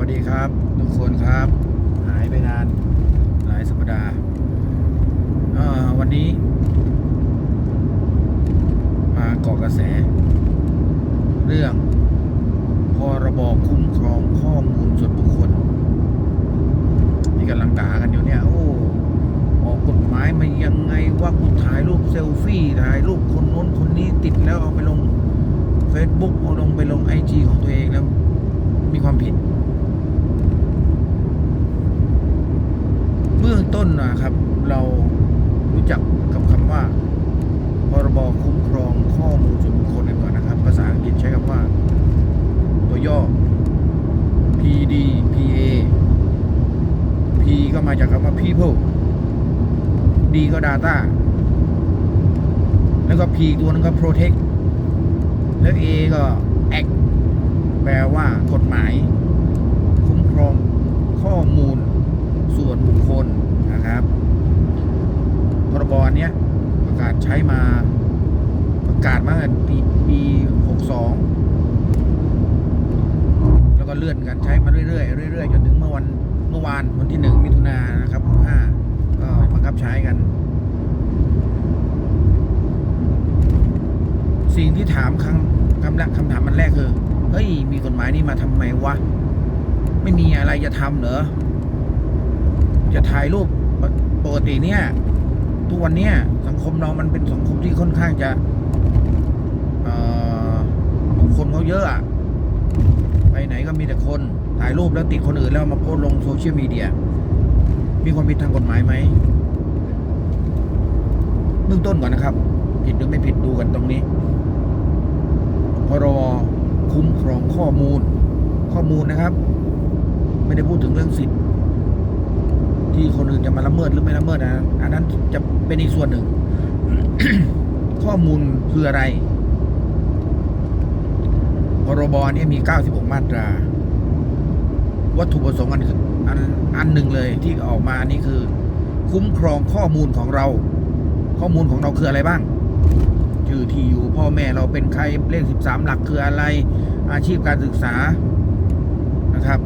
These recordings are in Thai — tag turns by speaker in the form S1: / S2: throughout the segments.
S1: วัสดีครับ ทุกคนครับ หายไปนาน หลายสัปดาห์วันนี้ มาเกาะกระแส เรื่อง พรบคุ้มครองข้อมูลส่วนบุคคลที่กำลังด่ากันอยู่เนี่ย โอ้ออกกฎหมายมายังไงว่าคุณถ่ายรูปเซลฟี่ถ่ายรูปคนโน้นคนนี้ติดแล้วเอาไปลง Facebook เอาลงไปลงไอจของตัวเองแล้ว มีความผิด เบื้องต้นนะครับ เรารู้จักกับคำว่า พรบคุ้มครองข้อมูลส่วนบุคคลกันก่อนนะครับ ภาษาอังกฤษใช้คำว่า ตัวย่อ PDPA P ก็มาจากคำว่า people D ก็ data แล้วก็ P ตัวนึงก็ protect แล้ว A ก็ act แปลว่ากฎหมาย คุ้มครองข้อมูลส่วนบุคคลนะครับพรบเนี้ยประกาศใช้มาประกาศมาตั้งแต่ปีปี62 แล้วก็เลื่อนกันใช้มาเรื่อยๆเรื่อยๆจนถึงเมื่อวันเมื่อวานวันที่ 1 มิถุนายนนะครับ65 คับใช้กัน สิ่งที่ถามคำคำแรกคำถามมันแรกคือเฮ้ย มีกฎหมายนี้มาทำไมวะ ไม่มีอะไรจะทำเหรอ จะถ่ายรูปปกติเนี่ย ทุกวันเนี้ยสังคมเรามันเป็นสังคมที่ค่อนข้างจะเอ่อผู้คนเขาเยอะอะไปไหนก็มีแต่คน ถ่ายรูปแล้วติดคนอื่นแล้วมาโพสลงโซเชียลมีเดีย มีความผิดทางกฎหมายไหม เบื้องต้นก่อนนะครับ ผิดหรือไม่ผิดดูกันตรงนี้พรบคุ้มครองข้อมูล ข้อมูลนะครับ ไม่ได้พูดถึงเรื่องสิทธิ์ ที่คนอื่นจะมาละเมิดหรือไม่ละเมิดนะอันนั้นจะเป็นอีกส่วนหนึ่ง ข้อมูลคืออะไรพรบเนี่ยมี 96 มาตรา วัตถุประสงค์อันอันอันหนึ่งเลยที่ออกมาอันนี้คือ คุ้มครองข้อมูลของเรา ข้อมูลของเราคืออะไรบ้างชื่อที่อยู่พ่อแม่เราเป็นใครเลข 13 หลักคืออะไร อาชีพการศึกษานะครับ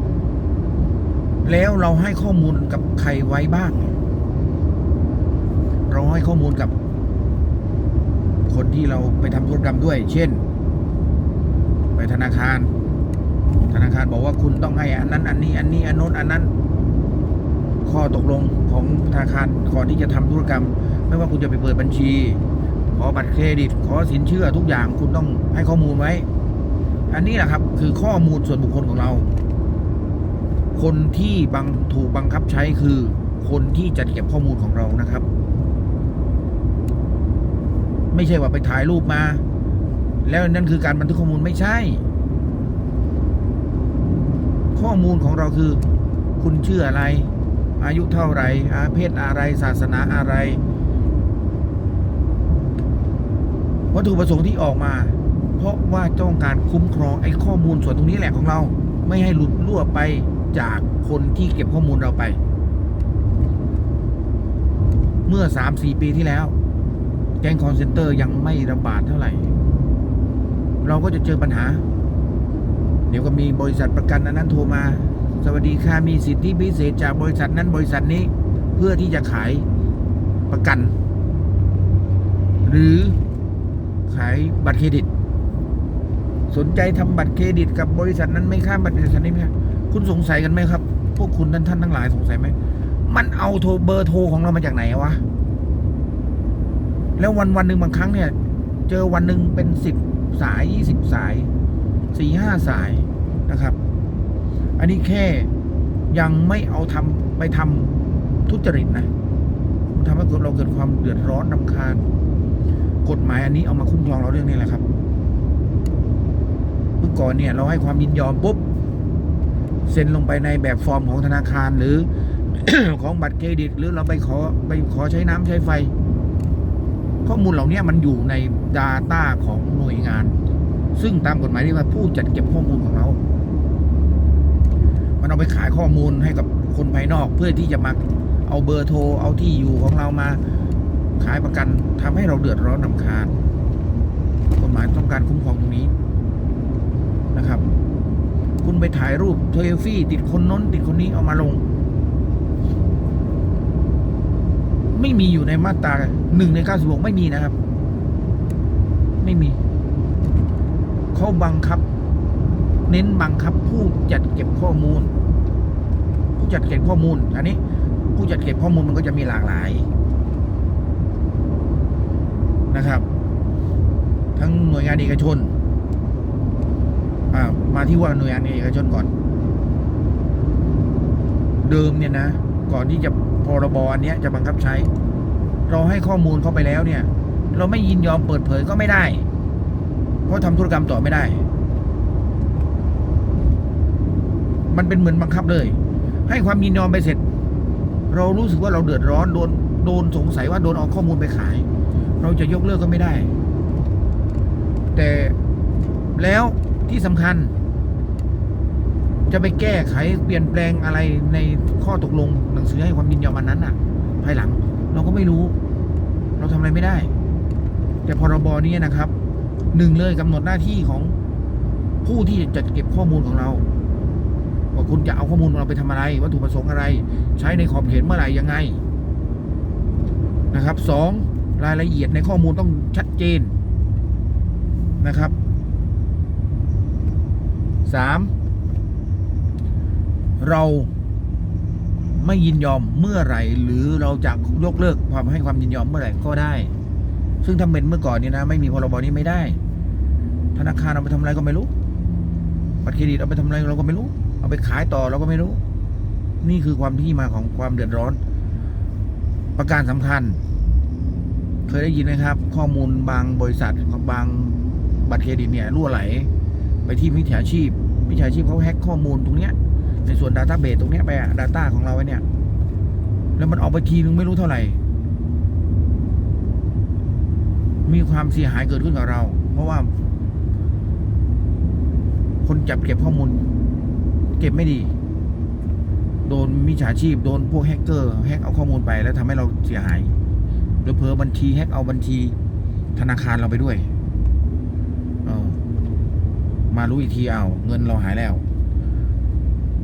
S1: แล้วเราให้ข้อมูลกับใครไว้บ้าง เราให้ข้อมูลกับคนที่เราไปทำธุรกรรมด้วย เช่น ไปธนาคาร ธนาคารบอกว่าคุณต้องให้อันนั้น อันนี้ อันนี้ อันโน้นอันนั้น ข้อตกลงของธนาคารก่อนที่จะทำธุรกรรม ไม่ว่าคุณจะไปเปิดบัญชี ขอบัตรเครดิต ขอสินเชื่อทุกอย่างคุณต้องให้ข้อมูลไว้ อันนี้แหละครับ คือข้อมูลส่วนบุคคลของเรา คนที่บังถูกบังคับใช้คือคนที่จะเก็บข้อมูลของเรานะครับ ไม่ใช่ว่าไปถ่ายรูปมา แล้วนั่นคือการบันทึกข้อมูลไม่ใช่ ข้อมูลของเราคือ คุณชื่ออะไร อายุเท่าไรอาเพศอะไร ศาสนาอะไร วัตถุประสงค์ที่ออกมา เพราะว่าต้องการคุ้มครองไอ้ข้อมูลส่วนตรงนี้แหละของเรา ไม่ให้หลุดล่วไปจากคนที่เก็บข้อมูลเราไป เมื่อสามสี่ปีที่แล้ว แก๊งคอนเซนเตอร์ยังไม่ระบาดเท่าไหร่ เราก็จะเจอปัญหา เดี๋ยวก็มีบริษัทประกันอันนั้นโทรมา สวัสดีค่ะมีสิทธิพิเศษจากบริษัทนั้นบริษัทนี้เพื่อที่จะขายประกัน หรือ ขายบัตรเครดิต สนใจทำบัตรเครดิต กับบริษัทนั้นไม่ค่าบัตรบริษัทนี้ไหมคุณสงสัยกันไหมครับ พวกคุณท่านท่านทั้งหลายสงสัยไหมมันเอาโทรเบอร์โทรของเรามาจากไหนวะแล้ววันวันหนึ่งบางครั้งเนี่ย เจอวันหนึ่งเป็นสิบสายยี่สิบสายสี่ห้าสายนะครับ อันนี้แค่ยังไม่เอาทำไปทำทุจริตนะมันทำให้เกิดเราเกิดความเดือดร้อนรำคาญ กฎหมายอันนี้เอามาคุ้มครองเราเรื่องนี้แหละครับ เมื่อก่อนเนี่ย เราให้ความยินยอมปุ๊บเซ็นลงไปในแบบฟอร์มของธนาคารหรือของบัตรเครดิต หรือเราไปขอไปขอใช้น้ำใช้ไฟ ข้อมูลเหล่านี้มันอยู่ใน Data ของหน่วยงาน ซึ่งตามกฎหมายเรียกว่าผู้จัดเก็บข้อมูลของเรา มันเอาไปขายข้อมูลให้กับคนภายนอก เพื่อที่จะมาเอาเบอร์โทรเอาที่อยู่ของเรามา ขายประกันทำให้เราเดือดร้อนนำคาญกฎหมายต้องการคุ้มครองตรงนี้นะครับ คุณไปถ่ายรูปเทลฟี่ ติดคนน้น ติดคนนี้เอามาลง ไม่มีอยู่ในมาตราหนึ่งในเก้าสิบหกไม่มีนะครับ ไม่มี เขาบังคับ เน้นบังคับผู้จัดเก็บข้อมูล ผู้จัดเก็บข้อมูล อันนี้ ผู้จัดเก็บข้อมูลมันก็จะมีหลากหลาย นะครับ ทั้งหน่วยงานเอกชนมาที่ว่าหน่วยงานเอกชนก่อน เดิมเนี่ยนะ ก่อนที่จะพรบอันนี้จะบังคับใช้ เราให้ข้อมูลเข้าไปแล้วเนี่ย เราไม่ยินยอมเปิดเผยก็ไม่ได้ เพราะทำธุรกรรมต่อไม่ได้ มันเป็นเหมือนบังคับเลย ให้ความยินยอมไปเสร็จ เรารู้สึกว่าเราเดือดร้อนโดนโดนสงสัยว่าโดนเอาข้อมูลไปขาย เราจะยกเลิกก็ไม่ได้ แต่แล้วที่สำคัญ จะไปแก้ไขเปลี่ยนแปลงอะไรในข้อตกลงหนังสือให้ความยินยอมอันนั้นน่ะ ภายหลังเราก็ไม่รู้ เราทำอะไรไม่ได้ แต่พรบนี้นะครับหนึ่งเลยกำหนดหน้าที่ของผู้ที่จะเก็บข้อมูลของเราว่าคุณจะเอาข้อมูลของเราไปทำอะไร วัตถุประสงค์อะไร ใช้ในขอบเขตเมื่อไหร่ยังไง นะครับสอง รายละเอียดในข้อมูลต้องชัดเจนนะครับสามเราไม่ยินยอมเมื่อไหร่ หรือเราจะยกเลิกความให้ความยินยอมเมื่อไหร่ก็ได้ ซึ่งถ้าเป็นเมื่อก่อนนี้นะ ไม่มีพรบนี้ไม่ได้ ธนาคารเอาไปทำอะไรก็ไม่รู้บัตรเครดิตเอาไปทำอะไรเราก็ไม่รู้ เอาไปขายต่อเราก็ไม่รู้ นี่คือความที่มาของความเดือดร้อน ประการสำคัญ เคยได้ยินไหมครับ ข้อมูลบางบริษัทบางบัตรเครดิตเนี่ยรั่วไหล ไปที่มิจฉาชีพมิจฉาชีพเขาแฮ็กข้อมูลตรงเนี้ยในส่วน Database ตรงเนี้ยไปอะ Data ของเราไว้เนี่ย แล้วมันออกไปทีนึงไม่รู้เท่าไหร่ มีความเสียหายเกิดขึ้นกับเรา เพราะว่า คนจับเก็บข้อมูล เก็บไม่ดี โดนมิจฉาชีพ โดนพวกแฮกเกอร์แฮกเอาข้อมูลไปแล้วทำให้เราเสียหาย หรือเพอบัญชีแฮกเอาบัญชีธนาคารเราไปด้วยเออมารู้อีกทีเอา เงินเราหายแล้ว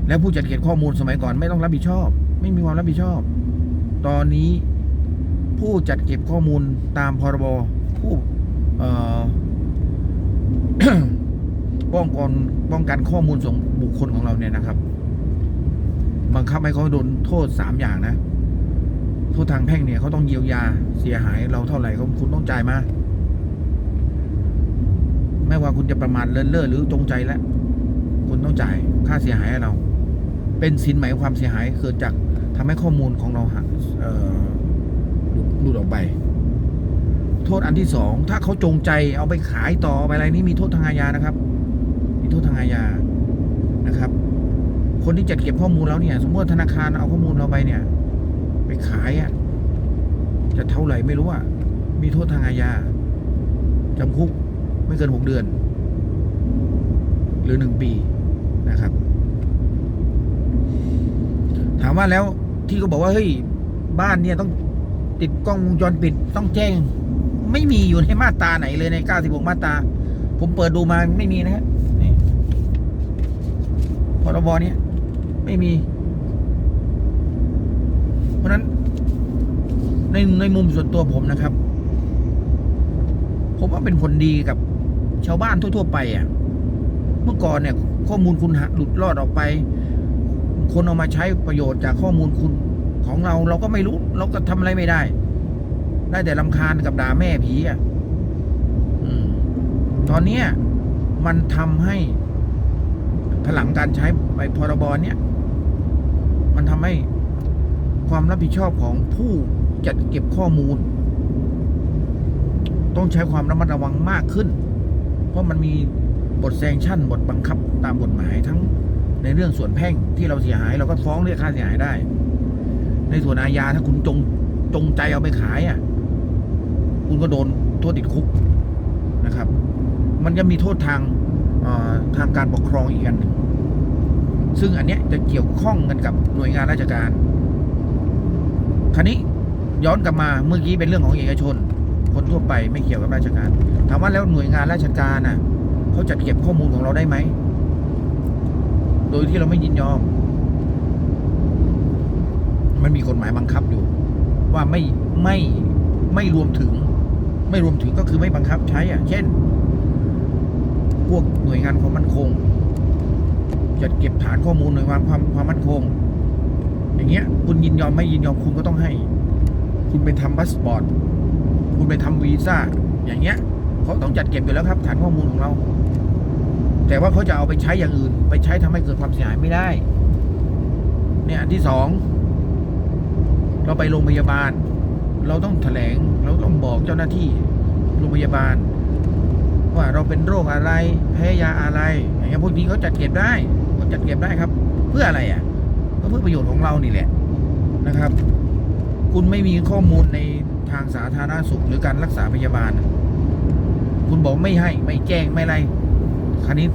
S1: แล้วผู้จัดเก็บข้อมูลสมัยก่อนไม่ต้องรับผิดชอบ ไม่มีความรับผิดชอบ ตอนนี้ผู้จัดเก็บข้อมูลตามพรบผู้เอ่อป้องกันป้องกันข้อมูลส่วนบุคคลของเราเนี่ยนะครับ บังคับให้เขาโดนโทษสามอย่างนะ โทษทางแพ่งเนี่ยเขาต้องเยียวยาเสียหายเราเท่าไหร่เขาคุณต้องจ่ายมาไม่ว่าคุณจะประมาทเลินเล่อหรือจงใจแล้วคุณต้องจ่ายค่าเสียหายให้เรา เป็นสินไหมความเสียหายเกิดจากทำให้ข้อมูลของเราหักเอ่อหลุดออกไป โทษอันที่สองถ้าเขาจงใจเอาไปขายต่อไปอะไรนี่มีโทษทางอาญานะครับ มีโทษทางอาญานะครับ คนที่จัดเก็บข้อมูลแล้วเนี่ย สมมติธนาคารเอาข้อมูลเราไปเนี่ย ขายอะ จะเท่าไหร่ไม่รู้อะ มีโทษทางอาญาจำคุกไม่เกินหกเดือน หรือหนึ่งปีนะครับ ถามว่าแล้วที่เขาบอกว่าเฮ้ยบ้านเนี่ยต้องติดกล้องวงจรปิดต้องแจ้ง ไม่มีอยู่ในมาตราไหนเลยใน96มาตราผมเปิดดูมาไม่มีนะฮะนี่พรบเนี้ยไม่มี ราะนั้น ในในมุมส่วนตัวผมนะครับ ผมว่าเป็นผลดีกับชาวบ้านทั่ว ๆ ไปอะ เมื่อก่อนเนี่ย ข้อมูลคุณหะหลุดรอดออกไป คนเอามาใช้ประโยชน์จากข้อมูลคุณของเราเราก็ไม่รู้ เราก็ทำอะไรไม่ได้ ได้แต่ลำคาญกับด่าแม่ผีอะตอนเนี้ยมันทำให้พลังการใช้ไปพรบเนี้ยมันทำให้ ความรับผิดชอบของผู้จัดเก็บข้อมูล ต้องใช้ความระมัดระวังมากขึ้น เพราะมันมีบทแซงชั่นบทบังคับตามกฎหมายทั้งในเรื่องส่วนแพ่งที่เราเสียหาย เราก็ฟ้องเรียกค่าเสียหายได้ ในส่วนอาญาถ้าคุณจงจงใจเอาไปขายอะ คุณก็โดนโทษติดคุกนะครับ มันจะมีโทษทางทางการปกครองอีกอันหนึ่งซึ่งอันเนี้ยจะเกี่ยวข้องกันกับหน่วยงานราชการ คราวนี้ย้อนกลับมาเมื่อกี้เป็นเรื่องของเอกชน คนทั่วไปไม่เกี่ยวกับราชการถามว่าแล้วหน่วยงานราชการน่ะเขาจัดเก็บข้อมูลของเราได้ไหมโดยที่เราไม่ยินยอม มันมีกฎหมายบังคับอยู่ ว่าไม่ไม่ไม่รวมถึง ไม่รวมถึงก็คือไม่บังคับใช้อะ เช่น พวกหน่วยงานความมั่นคงจัดเก็บฐานข้อมูลหน่วยงานความความมั่นคง อย่างเงี้ย คุณยินยอมไม่ยินยอมคุณก็ต้องให้ คุณไปทำพาสปอร์ตคุณไปทำวีซ่าอย่างเงี้ยเขาต้องจัดเก็บอยู่แล้วครับ ฐานข้อมูลของเรา แต่ว่าเขาจะเอาไปใช้อย่างอื่น ไปใช้ทำให้เกิดความเสียหายไม่ได้ เนี่ยอันที่สองเราไปโรงพยาบาล เราต้องแถลง เราต้องบอกเจ้าหน้าที่โรงพยาบาล ว่าเราเป็นโรคอะไรแพ้ยาอะไร อย่างเงี้ยพวกนี้เขาจัดเก็บได้เขาจัดเก็บได้ครับ เพื่ออะไรอะ ก็เพื่อประโยชน์ของเรานี่แหละนะครับ คุณไม่มีข้อมูลในทางสาธารณสุขหรือการรักษาพยาบาล คุณบอกไม่ให้ไม่แจ้งไม่อะไรคราวนี้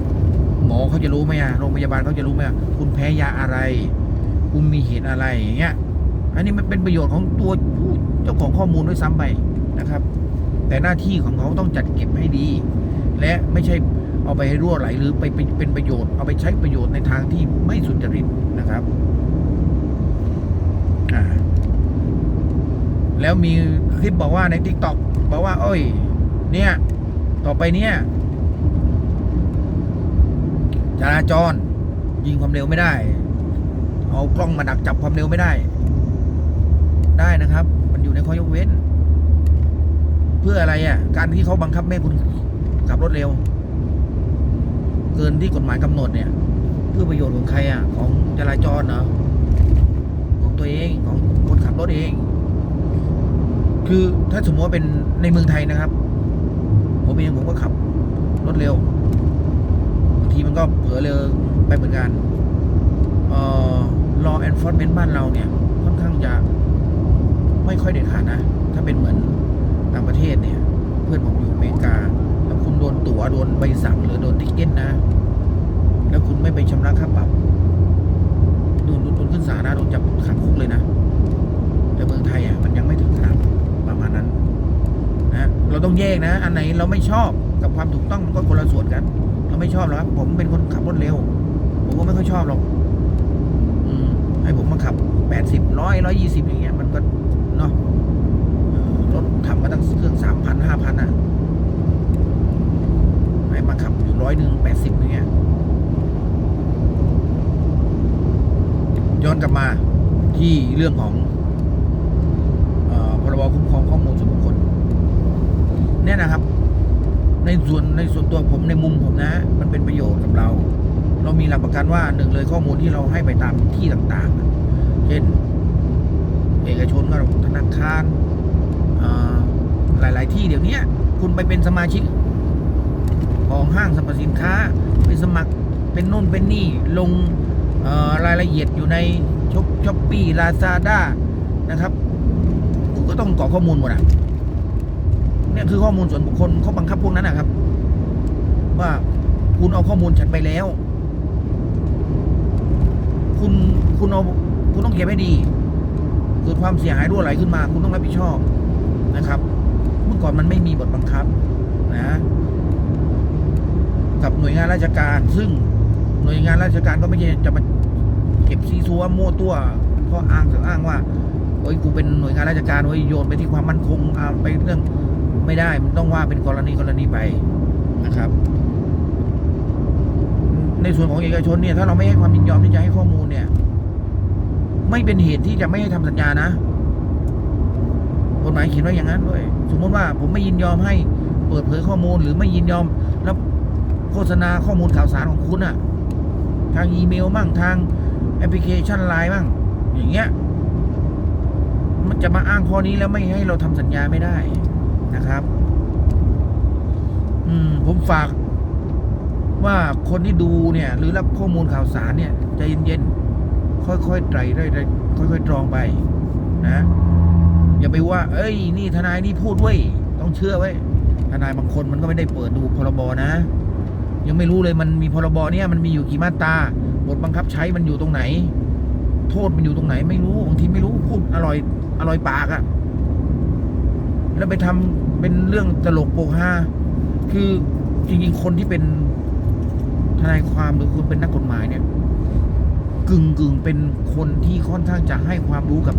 S1: หมอเขาจะรู้ไหมอะโรงพยาบาลเขาจะรู้ไหมอะคุณแพ้ยาอะไร คุณมีเหตุอะไรอย่างเงี้ยอันนี้มันเป็นประโยชน์ของตัวผู้เจ้าของข้อมูลด้วยซ้ำไปนะครับ แต่หน้าที่ของเขาต้องจัดเก็บให้ดี และไม่ใช่ เอาไปให้รั่วไหลหรือไปเป็นประโยชน์ เอาไปใช้ประโยชน์ในทางที่ไม่สุจริตนะครับแล้วมีคลิปบอกว่าใน t ิ k t o k บอกว่า โอ้ย เนี่ย ต่อไปเนี่ยจราจร ยิงความเร็วไม่ได้ เอากล้องมาดักจับความเร็วไม่ได้ ได้นะครับ มันอยู่ในข้อยกเว้น เพื่ออะไรอะ การที่เขาบังคับไม่คุณขับรถเร็ว กินที่กฎหมายกำหนดเนี่ยเพื่อประโยชน์ของใครอะของจราจรเหรอของตัวเองของคนขับรถเอง คือถ้าสมมติว่าเป็นในเมืองไทยนะครับ ผมเองผมก็ขับรถเร็วบางทีมันก็เผลอเร็วไปเหมือนกันเอ่อ law enforcement บ้านเราเนี่ย ค่อนข้างจะไม่ค่อยเด็ดขาดนะ ถ้าเป็นเหมือนต่างประเทศเนี่ย เพื่อนผมอยู่อเมริกา แล้วคุณโดนตั๋วโดนใบสั่งหรือโดนติ๊กเก็ตนะ แล้วคุณไม่ไปชำระค่าปรับโดนโดนขึ้นศาลนะโดนจับขังคุกเลยนะ แต่เมืองไทยอะมันยังไม่ถึงขนาดประมาณนั้นนะเราต้องแยกนะ อันไหนเราไม่ชอบกับความถูกต้องมันก็คนละส่วนกัน เราไม่ชอบหรอกผมเป็นคนขับรถเร็ว ผมก็ไม่ค่อยชอบหรอกอืมให้ผมมาขับแปดสิบร้อยร้อยยี่สิบอย่างเงี้ยมันก็เนาะรถขับมาตั้งเครื่องสามพันห้าพันอะให้มาขับอยู่ร้อยหนึ่งแปดสิบอย่างเงี้ย ย้อนกลับมาที่เรื่องของอพรบคุ้มครองข้อมูลส่วนบุคคลเนี่ยนะครับ ในส่วนในส่วนตัวผมในมุมผมนะ มันเป็นประโยชน์กับเรา เรามีหลักประกันว่าหนึ่งเลยข้อมูลที่เราให้ไปตามที่ต่างๆ เช่น เอกชนก็ธนาคารหลาย ๆ ที่เดี๋ยวนี้คุณไปเป็นสมาชิก ของห้างสรรพสินค้า ไปสมัครเป็นนู่นเป็นนี่ลง รายละเอียดอยู่ในช็อปช้อปปี้ลาซาด้านะครับคุณก็ต้องกรอกข้อมูลหมดอะเนี่ยคือข้อมูลส่วนบุคคลเขาบังคับพวกนั้นนะครับ ว่าคุณเอาข้อมูลฉันไปแล้ว คุณคุณเอาคุณต้องเก็บให้ดีเกิดความเสียหายรั่วไหลขึ้นมา คุณต้องรับผิดชอบนะครับ เมื่อก่อนมันไม่มีบทบังคับนะ กับหน่วยงานราชการซึ่ง หน่วยงานราชการก็ไม่ใช่จะมาเก็บซีซัวมั่วตัวเพราะอ้างอ้างว่าโอ้ยกูเป็นหน่วยงานราชการโอ้ยโยนไปที่ความมั่นคงเอาไปเรื่องไม่ได้มันต้องว่าเป็นกรณีกรณีไปนะครับ ในส่วนของเอกชนเนี่ยถ้าเราไม่ให้ความยินยอมที่จะให้ข้อมูลเนี่ย ไม่เป็นเหตุที่จะไม่ให้ทำสัญญานะกฎหมายเขียนไว้อย่างนั้นด้วย สมมติว่าผมไม่ยินยอมให้เปิดเผยข้อมูลหรือไม่ยินยอมรับโฆษณาข้อมูลข่าวสารของคุณอะ ทางอีเมลบ้างทางแอปพลิเคชันไลน์บ้างอย่างเงี้ย มันจะมาอ้างข้อนี้แล้วไม่ให้เราทำสัญญาไม่ได้นะครับ อืม ผมฝาก ว่าคนที่ดูเนี่ย หรือรับข้อมูลข่าวสารเนี่ยใจเย็นๆค่อยๆไตรได้ค่อยๆตรองไป นะอย่าไปว่า เอ้ย นี่ทนายนี่พูดเว้ย ต้องเชื่อไว้ ทนายบางคนมันก็ไม่ได้เปิดดูพรบนะ ยังไม่รู้เลยมันมีพรบเนี่ยมันมีอยู่กี่มาตราบทบังคับใช้มันอยู่ตรงไหน โทษมันอยู่ตรงไหน ไม่รู้บางทีไม่รู้พูดอร่อยอร่อยปากอะแล้วไปทำเป็นเรื่องตลกโปกฮาคือจริงๆคนที่เป็นทนายความหรือคุณเป็นนักกฎหมายเนี่ยกึ่งกึ่งเป็นคนที่ค่อนข้างจะให้ความรู้กับ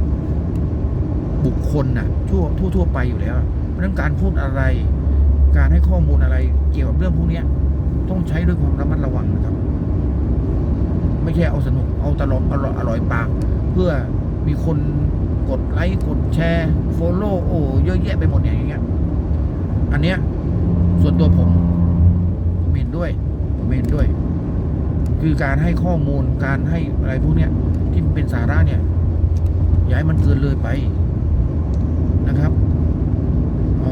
S1: บุคคลน่ะทั่วทั่วทั่วไปอยู่แล้วเพราะนั้นการพูดอะไร การให้ข้อมูลอะไรเกี่ยวกับเรื่องพวกนี้ ต้องใช้ด้วยความระมัดระวังนะครับ ไม่ใช่เอาสนุกเอาตลกอร่อยอร่อยปาก เพื่อมีคนกดไลค์กดแชร์โฟโล่โอ้เยอะแยะไปหมดเนี่ยอย่างเงี้ยอันเนี้ยส่วนตัวผมผมเห็นด้วยผมเห็นด้วย คือการให้ข้อมูลการให้อะไรพวกเนี้ยที่มันเป็นสาระเนี่ยอย่าให้มันเกินเลยไปนะครับเ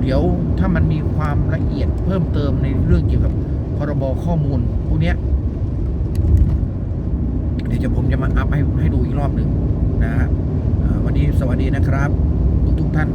S1: เดี๋ยวถ้ามันมีความละเอียดเพิ่มเติมในเรื่องเกี่ยวกับ พรบข้อมูลพวกเนี้ยเดี๋ยวจะผมจะมาอัพให้ให้ดูอีกรอบหนึ่งนะฮะวันนี้สวัสดีนะครับ ทุกทุกท่าน